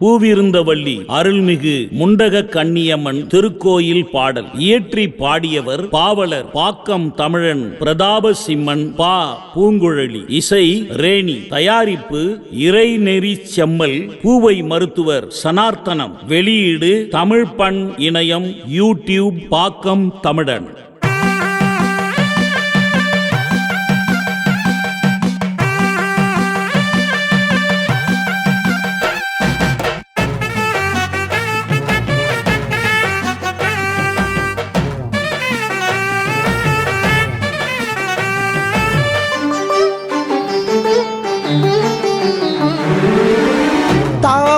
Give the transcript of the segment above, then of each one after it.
பூவிருந்தவள்ளி அருள்மிகு முண்டக கண்ணியம்மன் திருக்கோயில் பாடல். இயற்றி பாடியவர் பாவலர் பாக்கம் தமிழன் பிரதாப சிம்மன் பா. பூங்குழலி. இசை ரேணி. தயாரிப்பு இறைநெறி செம்மல். பூவை மருத்துவர் சனார்த்தனம். வெளியீடு தமிழ் பண் இணையம் யூடியூப் பாக்கம் தமிழன்.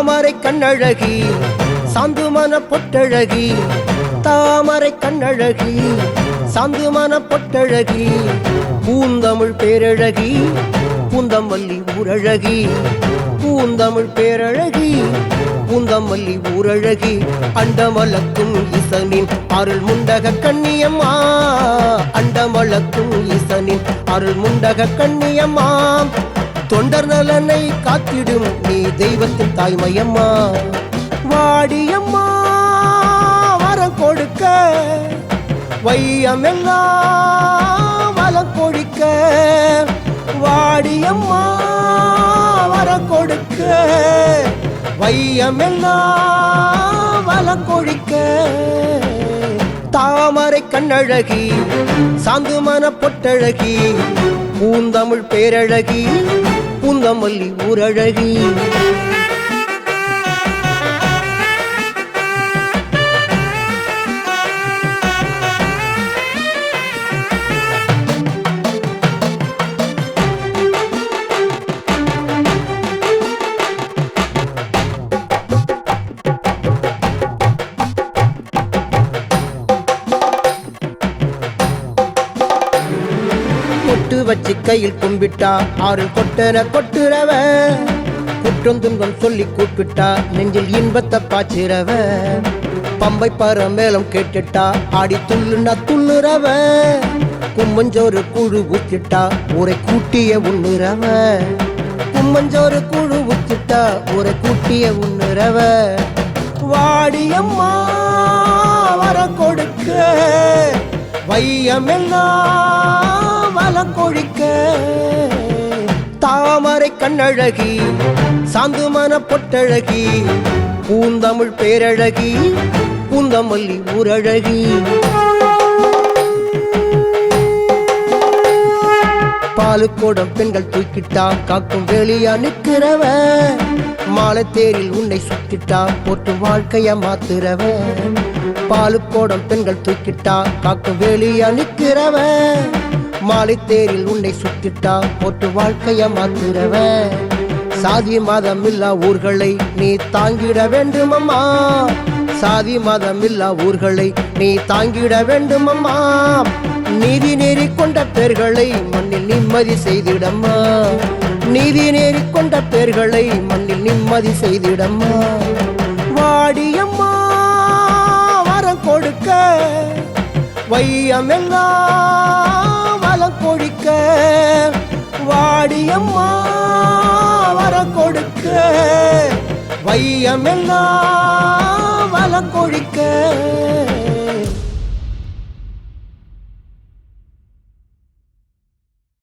தாமரை கண்ணழகி சாந்துமன பொட்டழகி தாமரை கண்ணழகி சாந்துமன பொட்டழகி பூந்தமிழ் பேரழகி பூந்தமல்லி ஊரழகி பூந்தமிழ் பேரழகி பூந்தமல்லி ஊரழகி அண்டமலக்கும் இசனின் அருள் முண்டக கண்ணியம்மா அண்டமலக்கும் இசனின் அருள் முண்டக கண்ணியம்மா. தொண்டர் நலனை காத்திடும் நீ தெய்வத்தின் தாய்மையம்மா. வாடியம்மா வரம் கொடுக்க வையமெல்லாம் வலம் கொடுக்க. வாடியம்மா வரம் கொடுக்க வையமெல்லாம் வலம் கொழிக்க தாமரை கண்ணழகி சாந்து மன பொட்டழகி பூந்தமிழ் பேரழகி பூந்தமல்லி ஊரழகி. கொட்டு வச்சு கையில் கும்பிட்டா ஆறு கொட்டன கொட்டுறவ. குற்றம் துன்பம் சொல்லி கூப்பிட்டா நெஞ்சில் இன்பத்தை பாய்ச்சிறவ. பம்பை பற மேலம் கேட்டுட்டா ஆடி துள்ளுனா துள்ளுறவ. கும்மஞ்சோறு குழு ஊத்திட்டா ஒரு கூட்டிய உண்ணுறவ. கும்மஞ்சோறு குழு ஊத்திட்டா ஒரு கூட்டிய உண்ணுறவ. வாடியம்மா வர கொடுக்க. வையமெல்லாம் வலம் கொழிக்க தாமரை கண்ணழகி சாந்துமன பொட்டழகி பூந்தமிழ் பேரழகி பூந்தமல்லி ஊரழகி. பாலுக்கோடம் பெண்கள் தூக்கிட்டா காக்கும் வேலியா நிக்கிறவ மாலை தேரில் உன்னை சுத்திட்டா போட்டு வாழ்க்கைய மாத்துறவ. பாலுக்கோடம் பெண்கள் தூக்கிட்டா காக்கும் வேலியா நிக்கிறவ மாலை தேரில் உன்னை சுத்திட்டா போட்டு வாழ்க்கைய மாத்துறவ. சாதி மதம் இல்லா ஊர்களை நீ தாங்கிட வேண்டுமம்மா. சாதி மதம் இல்லா ஊர்களை நீ தாங்கிட வேண்டுமம்மா. நீதி நேரி கொண்ட பேர்களை மண்ணில் நிம்மதி செய்திடம்மா. நீதி நேரி கொண்ட பேர்களை மண்ணில் நிம்மதி செய்திடம்மா. வாடியம்மா வரம் கொடுக்க. வையமெல்லாம் பொழிக்க வாடியம்மா வர கொடுக்க வையமெல்லாம் வலம் கொழிக்க.